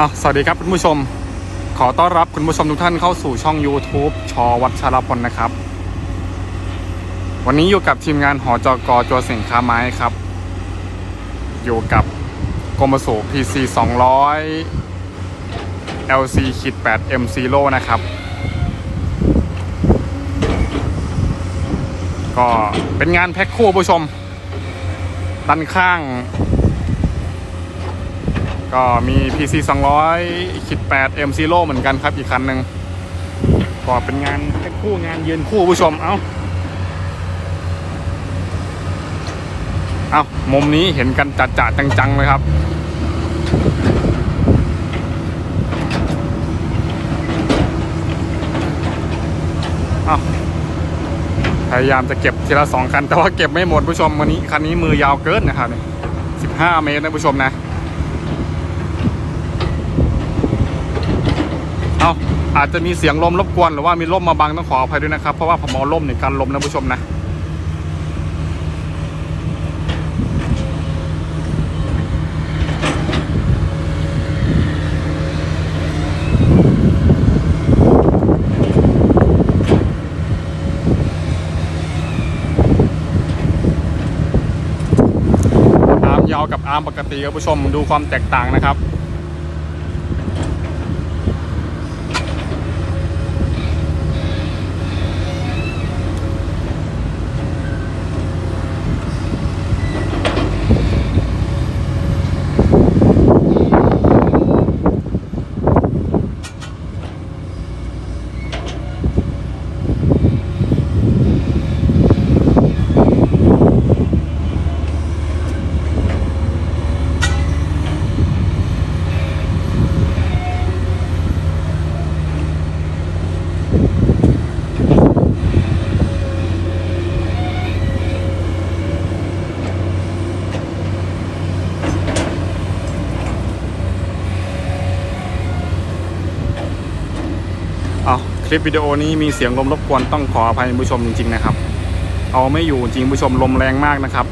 อะสวัสดีครับคุณผู้ชม ขอต้อนรับคุณผู้ชมทุกท่านเข้าสู่ช่อง YouTube ชอวัชรพลนะครับ วันนี้อยู่กับทีมงานหอจกจัวสียงค้าไม้ครับ อยู่กับกรมสู PC 200 LC ขีด8 M Zero นะครับ ก็เป็นงานแพ็คคู่ผู้ชม ด้านข้าง ก็มี PC 200คิด8 M Zero เหมือนกันครับอีกคันหนึ่งก็เป็นงานแพ็คคู่งานยืนคู่ผู้ชม เอาเอามุมนี้เห็นกันจัดจ่าจังๆเลยครับเอาพยายามจะเก็บทีละสองคัน แต่ว่าเก็บไม่หมดผู้ชมวันนี้คันนี้มือยาวเกินนะครับเนี่ย15เมตรนะผู้ชมนะ เอาอาจจะมีเสียงลมรบกวนหรือว่ามีลมมาบังต้องขออภัยด้วยนะครับ เพราะว่าผมเอาลมในการลมนะผู้ชมนะอาร์มยาวกับอาร์มปกติครับผู้ชมดูความแตกต่างนะครับ คลิปวิดีโอนี้มีเสียงลมรบกวนต้องขออภัยคุณผู้ชมจริงๆนะครับ เอาไม่อยู่จริงผู้ชมลมแรงมากนะครับ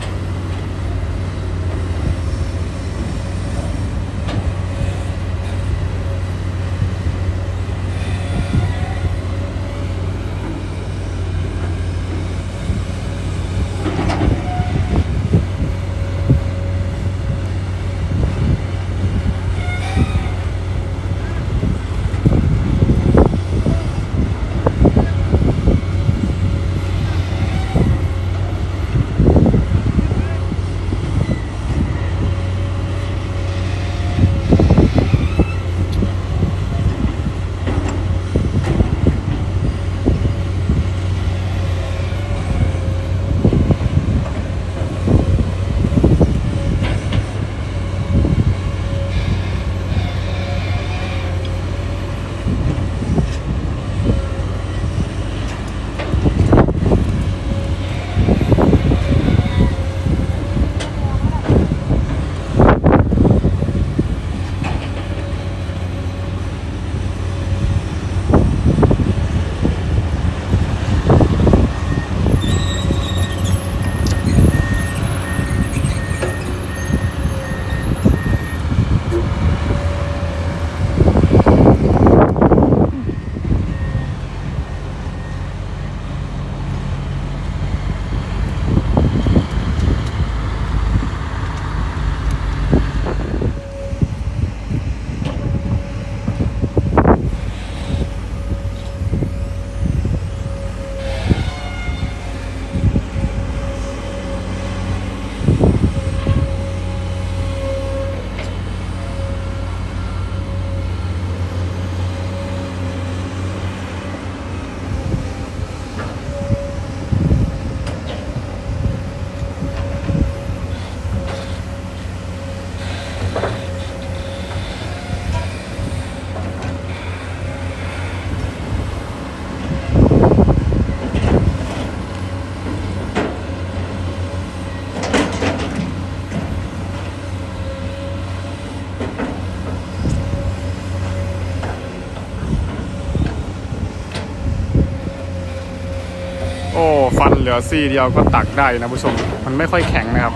โอ้ฟันเหลือซี่เดียวก็ตักได้นะผู้ชม มันไม่ค่อยแข็งนะครับ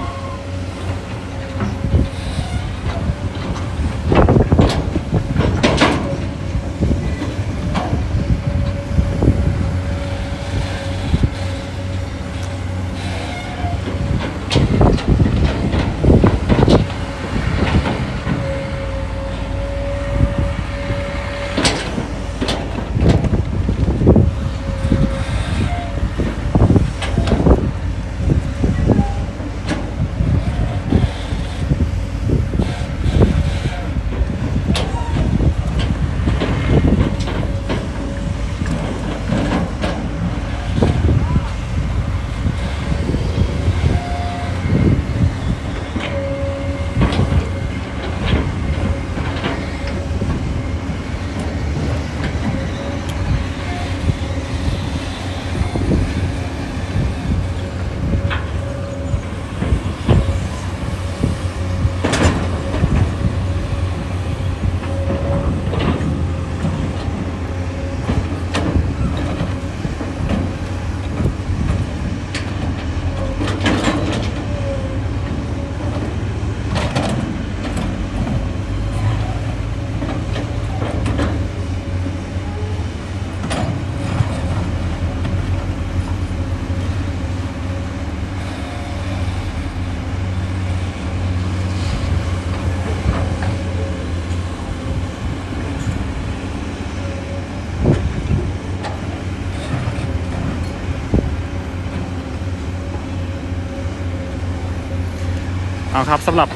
เอาครับสำหรับ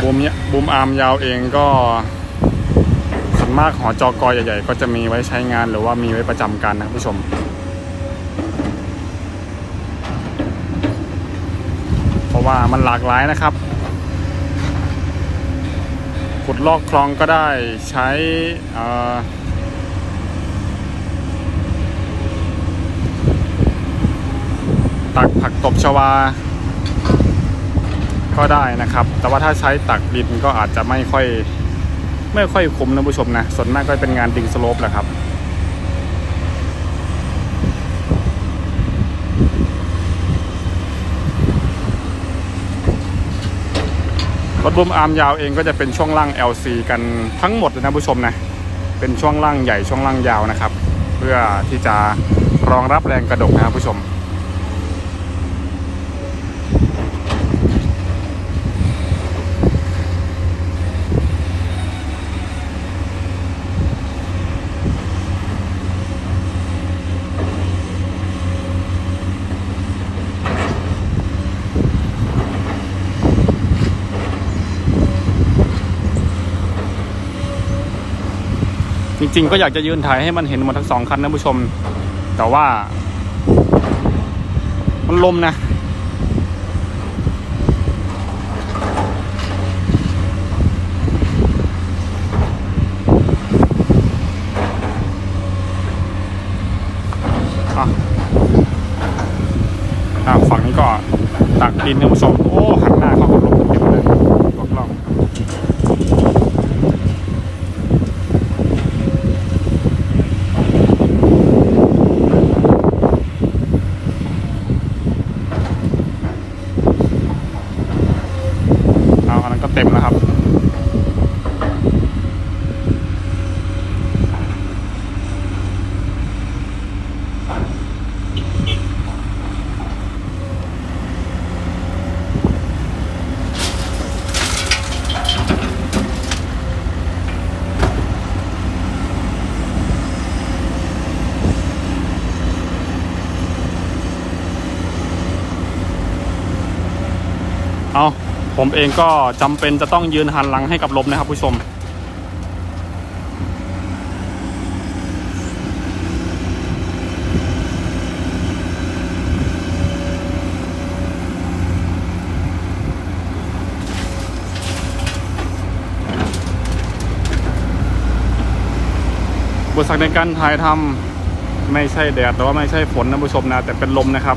บูมเนี่ยบูมอาร์มยาวเองก็ส่วนมากหอจอกอใหญ่ๆ ก็จะมีไว้ใช้งานหรือว่ามีไว้ประจำการนะผู้ชม เพราะว่ามันหลากหลายนะครับ ขุดลอกคลองก็ได้ใช้ตักผักตบชวา ก็ได้นะครับ แต่ว่าถ้าใช้ตักดินก็อาจจะไม่ค่อยไม่ค่อยคุ้มนะผู้ชมนะส่วนมากก็เป็นงานดิงสโลปแหละครับรถบูมอาร์มยาวเองก็จะเป็นช่วงล่าง LC กันทั้งหมดเลยนะผู้ชมนะ เป็นช่วงล่างใหญ่ช่วงล่างยาวนะครับ เพื่อที่จะรองรับแรงกระดกนะครับผู้ชม จ ริง ๆ ก็อยากจะยืนถ่ายให้มันเห็นหมดทั้งสองคันนะผู้ชม แต่ว่า มันลมนะอะฝั่งนี้ก็ตักดินนะผู้ชม โอ้หักบลมเต็มเลยบอกลอง เอาอันนั้นก็เต็มแล้วครับ เอาผมเองก็จำเป็นจะต้องยืนหันหลังให้กับลมนะครับผู้ชม บทสักในการถ่ายทำไม่ใช่แดดแต่ว่าไม่ใช่ฝนนะผู้ชมนะ แต่เป็นลมนะครับ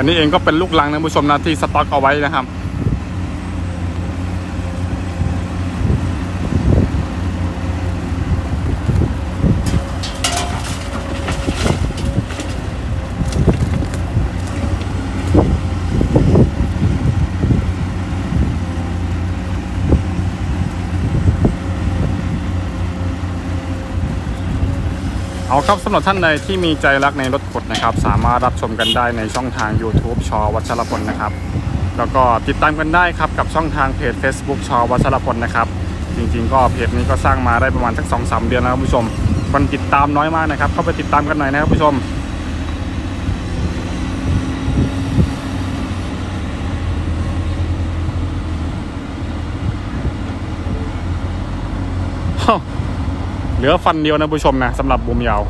อันนี้เองก็เป็นลูกลังนะผู้ชมนะที่สต็อกเอาไว้นะครับ เอาครับสำหรับท่านใดที่มีใจรักในรถขดนะครับ สามารถรับชมกันได้ในช่องทาง YouTube ชอวัชรพลนะครับ แล้วก็ติดตามกันได้ครับกับช่องทางเพจ Facebook ชอวัชรพลนะครับ จริงๆ ก็เพจนี้ก็สร้างมาได้ประมาณสักสองสามเดือนแล้วครับผู้ชมคนติดตามน้อยมากนะครับ เข้าไปติดตามกันหน่อยนะครับผู้ชม เหลือฟันเดียวนะผู้ชมนะสำหรับบุมยาว